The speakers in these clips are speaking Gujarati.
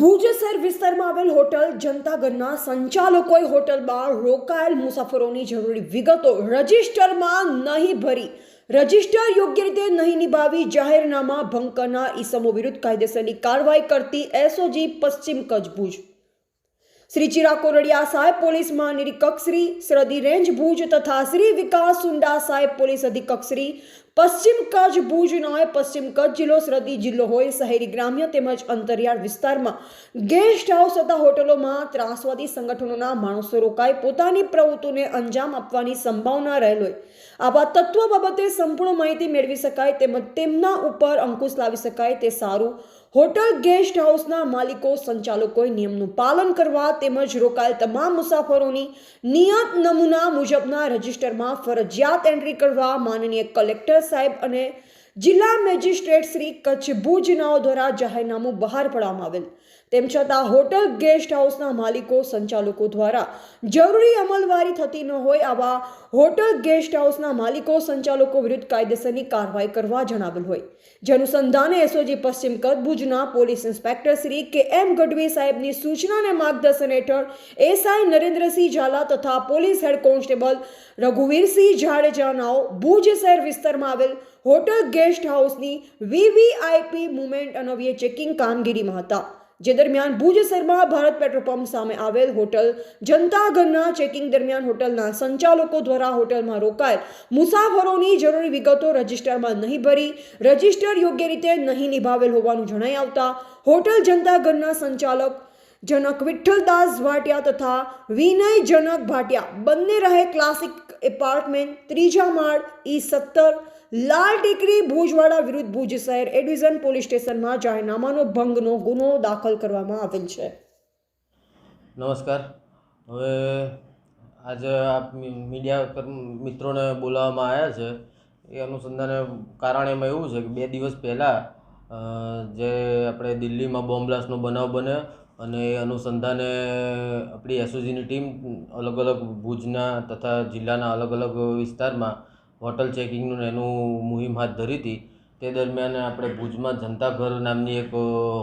ભુજ શહેર વિસ્તારમાં આવેલ હોટલ જનતાગરના સંચાલકોએ હોટલમાં રોકાયેલ મુસાફરોની જરૂરી વિગતો રજિસ્ટરમાં નહીં ભરી. રજિસ્ટર યોગ્ય રીતે નહીં નિભાવી જાહેરનામા ભંગ કરનાર ઈસમો વિરુદ્ધ કાયદેસરની કાર્યવાહી કરતી એસઓજી પશ્ચિમ કચ્છ ભુજ. શ્રી ચિરા કોરડિયા સાહેબ પોલીસ મહાનિરીક્ષક શ્રી સરહદી રેન્જ ભુજ તથા શ્રી વિકાસ સુંડા સાહેબ પોલીસ અધિક્ષક શ્રી પશ્ચિમ કચ્છ ભુજ હોય, પશ્ચિમ કચ્છ જિલ્લો, સરહદી જિલ્લો હોય, શહેરી ગ્રામ્ય તેમજ અંતરિયાળ વિસ્તારમાં ગેસ્ટ હાઉસ તથા હોટલોમાં ત્રાસવાદી સંગઠનોના માણસો રોકાઈ પોતાની પ્રવૃત્તિને અંજામ આપવાની સંભાવના રહેલ હોય આવા તત્વો બાબતે સંપૂર્ણ માહિતી મેળવી શકાય તેમજ તેમના ઉપર અંકુશ લાવી શકાય તે સારું હોટલ ગેસ્ટ હાઉસના માલિકો સંચાલકોએ નિયમનું પાલન કરવા તેમજ રોકાયેલ તમામ મુસાફરોની નિયત નમૂના મુજબના રજિસ્ટરમાં ફરજિયાત એન્ટ્રી કરવા માનનીય કલેક્ટર સાહેબ અને જિલ્લા મેજિસ્ટ્રેટ શ્રી કચ્છ ભુજનાઓ દ્વારા જાહેરનામું બહાર પાડવામાં આવેલ. તેમ છતાં હોટલ ગેસ્ટ હાઉસના માલિકો, સંચાલકો દ્વારા જરૂરી અમલવારી થતી ન હોય આવા હોટલ ગેસ્ટ હાઉસના માલિકો, સંચાલકો વિરુદ્ધ કાયદેસરની કાર્યવાહી કરવા જણાવેલ હોય. જે અનુસંધાને એસઓજી પશ્ચિમ કચ્છ ભુજના પોલીસ ઇન્સ્પેક્ટર શ્રી કે એમ ગઢવી સાહેબની સૂચના અને માર્ગદર્શન હેઠળ એસઆઈ નરેન્દ્રસિંહ ઝાલા તથા પોલીસ હેડ કોન્સ્ટેબલ રઘુવીરસિંહ જાડેજાનાઓ ભુજ શહેર વિસ્તારમાં આવેલ હોટલ ગેસ્ટ હાઉસની વીવીઆઈપી મુવમેન્ટ અનવ્ય ચેકિંગ કામગીરીમાં હતા. જે દરમિયાન ભુજ શહેરમાં ભારત પેટ્રોલ પંપ સામે આવેલ હોટલ જનતા ઘરના ચેકિંગ દરમિયાન હોટલના સંચાલકો દ્વારા હોટલમાં રોકાયેલ મુસાફરોની જરૂરી વિગતો રજિસ્ટરમાં નહીં ભરી, રજિસ્ટર યોગ્ય રીતે નહીં નિભાવેલ હોવાનું જણાઈ આવતા હોટલ જનતા ઘરના સંચાલક જનક વિઠ્ઠલદાસ ભાટિયા તથા વિનય જનક ભાટિયા બંને રહે ક્લાસિક એપાર્ટમેન્ટ, ત્રીજા માળ, ઈ સત્તર લાલ ટેકરી ભુજવાડા વિરુદ્ધ ભુજ શહેર એ ડિવિઝન પોલીસ સ્ટેશનમાં જાહેરનામાનો ભંગનો ગુનો દાખલ કરવામાં આવેલ છે. નમસ્કાર. હવે આજે આપ મીડિયા મિત્રોને બોલાવવામાં આવ્યા છે. એ અનુસંધાને કારણ એમાં એવું છે કે બે દિવસ પહેલાં જે આપણે દિલ્હીમાં બોમ્બ બનાવ બન્યો અને એ અનુસંધાને આપણી એસઓજીની ટીમ અલગ અલગ ભુજના તથા જિલ્લાના અલગ અલગ વિસ્તારમાં હોટલ ચેકિંગનું એનું મુહિમ હાથ ધરી હતી. તે દરમિયાન આપણે ભુજમાં જનતા ઘર નામની એક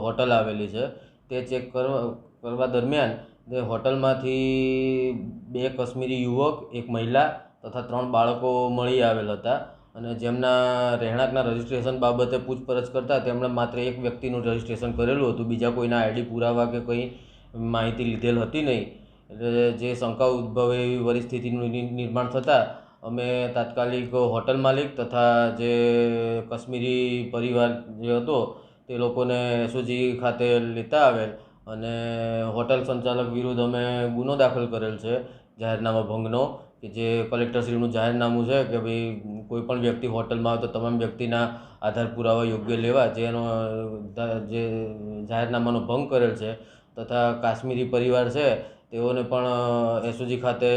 હોટલ આવેલી છે. તે ચેક કરવા કરવા દરમિયાન તે હોટલમાંથી બે કાશ્મીરી યુવક, એક મહિલા તથા ત્રણ બાળકો મળી આવેલ હતા અને જેમના રહેણાંકના રજિસ્ટ્રેશન બાબતે પૂછપરછ કરતાં તેમણે માત્ર એક વ્યક્તિનું રજિસ્ટ્રેશન કરેલું હતું. બીજા કોઈના આઈડી પુરાવા કે કંઈ માહિતી લીધેલ હતી નહીં. એટલે જે શંકા ઉદ્ભવે એવી પરિસ્થિતિનું નિર્માણ થતાં અમે તાત્કાલિક હોટલ માલિક તથા જે કાશ્મીરી પરિવાર જે હતો, તે લોકોને એસઓજી ખાતે લેતા આવેલ અને હોટલ સંચાલક વિરુદ્ધ અમે ગુનો દાખલ કરેલ છે, જાહેરનામા ભંગનો, કે જે કલેક્ટરશ્રીનું જાહેરનામું છે કે ભાઈ કોઈ પણ વ્યક્તિ હોટલમાં આવે તો તમામ વ્યક્તિના આધાર પુરાવા યોગ્ય લેવા, જેનો, જે જાહેરનામાનો ભંગ કરેલ છે, તથા કાશ્મીરી પરિવાર છે તેઓને પણ એસઓજી ખાતે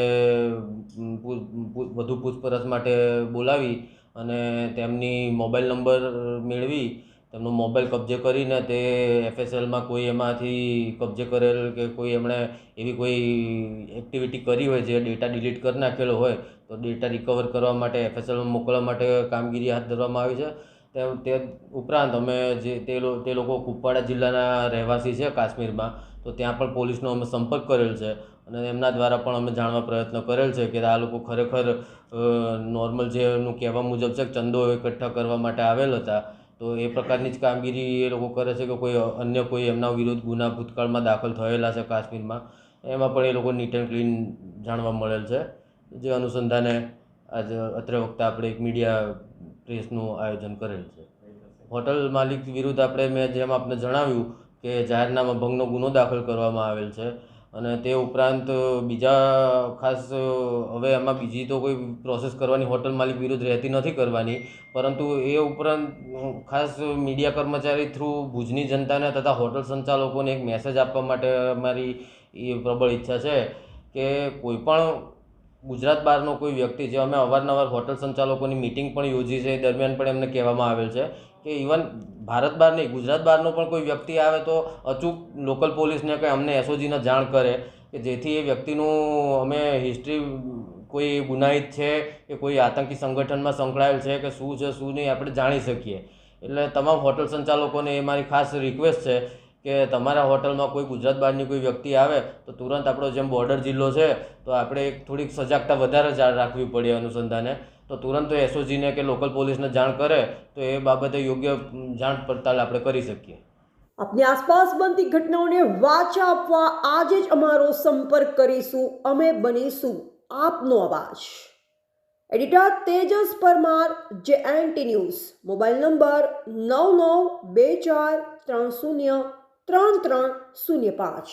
વધુ પૂછપરછ માટે બોલાવી અને તેમની મોબાઈલ નંબર મેળવી, તેમનો મોબાઈલ કબજે કરીને તે એફએસએલમાં કોઈ એમાંથી કબજે કરેલ કે કોઈ એમણે એવી કોઈ એક્ટિવિટી કરી હોય જે ડેટા ડિલીટ કરી નાખેલો હોય, તો ડેટા રિકવર કરવા માટે એફએસએલમાં મોકલવા માટે કામગીરી હાથ ધરવામાં આવી છે. તે તે ઉપરાંત અમે જે તે લોકો કુપવાડા જિલ્લાના રહેવાસી છે કાશ્મીરમાં તો ત્યાં પણ પોલીસનો અમે સંપર્ક કરેલ છે અને એમના દ્વારા પણ અમે જાણવા પ્રયત્ન કરેલ છે કે આ લોકો ખરેખર નોર્મલ જે એમનું કહેવા મુજબ છે ચંદો એકઠા કરવા માટે આવેલ હતા. તો એ પ્રકારની જ કામગીરી એ લોકો કરે છે કે કોઈ અન્ય કોઈ એમના વિરુદ્ધ ગુના ભૂતકાળમાં દાખલ થયેલા છે કાશ્મીરમાં. એમાં પણ એ લોકો નીટ એન્ડ ક્લીન જાણવા મળેલ છે. જે અનુસંધાને આજે અત્રે વખતે આપણે એક મીડિયા પ્રેસનું આયોજન કરેલ છે. હોટલ માલિક વિરુદ્ધ આપણે મેં જેમ આપને જણાવ્યું કે જાહેરનામા ભંગનો ગુનો દાખલ કરવામાં આવેલ છે અને તે ઉપરાંત બીજા ખાસ, હવે એમાં બીજી તો કોઈ પ્રોસેસ કરવાની હોટલ માલિક વિરુદ્ધ રહેતી નથી કરવાની, પરંતુ એ ઉપરાંત ખાસ મીડિયા કર્મચારી થ્રુ ભુજની જનતાને તથા હોટલ સંચાલકોને એક મેસેજ આપવા માટે મારી એ પ્રબળ ઈચ્છા છે કે કોઈ પણ ગુજરાત બહારનો કોઈ વ્યક્તિ, જે અમે અવારનવાર હોટલ સંચાલકોની મિટિંગ પણ યોજી છે, એ દરમિયાન પણ એમને કહેવામાં આવેલ છે કે ઇવન ભારત બહાર નહીં, ગુજરાત બહારનો પણ કોઈ વ્યક્તિ આવે તો અચૂક લોકલ પોલીસને કે અમને એસઓજીને જાણ કરે કે જેથી એ વ્યક્તિનું અમે હિસ્ટ્રી કોઈ ગુનાહિત છે કે કોઈ આતંકી સંગઠનમાં સંકળાયેલ છે કે શું છે, શું નહીં, આપણે જાણી શકીએ. એટલે તમામ હોટલ સંચાલકોને એ મારી ખાસ રિક્વેસ્ટ છે કે તમારા હોટલમાં કોઈ ગુજરાત બહારની કોઈ વ્યક્તિ આવે તો તુરંત આપણો જેમ બોર્ડર જિલ્લો છે તો આપણે થોડીક સજાગતા વધારે રાખવી પડે અનુસંધાને. તો તુરંત એસઓજીને કે લોકલ પોલીસને જાણ કરે, તો એ બાબતે યોગ્ય જાણ પડતાલ આપણે કરી શકીએ. આપની આસપાસ બનતી ઘટનાઓને વાચા આપવા આજે જ અમારો સંપર્ક કરીશું. અમે બનીશું આપનો અવાજ. એડિટર તેજસ પરમાર જે એન્ટી ન્યૂઝ મોબાઈલ નંબર નવ નવ બે ચાર ત્રણ શૂન્ય ત્રણ ત્રણ શૂન્ય પાંચ.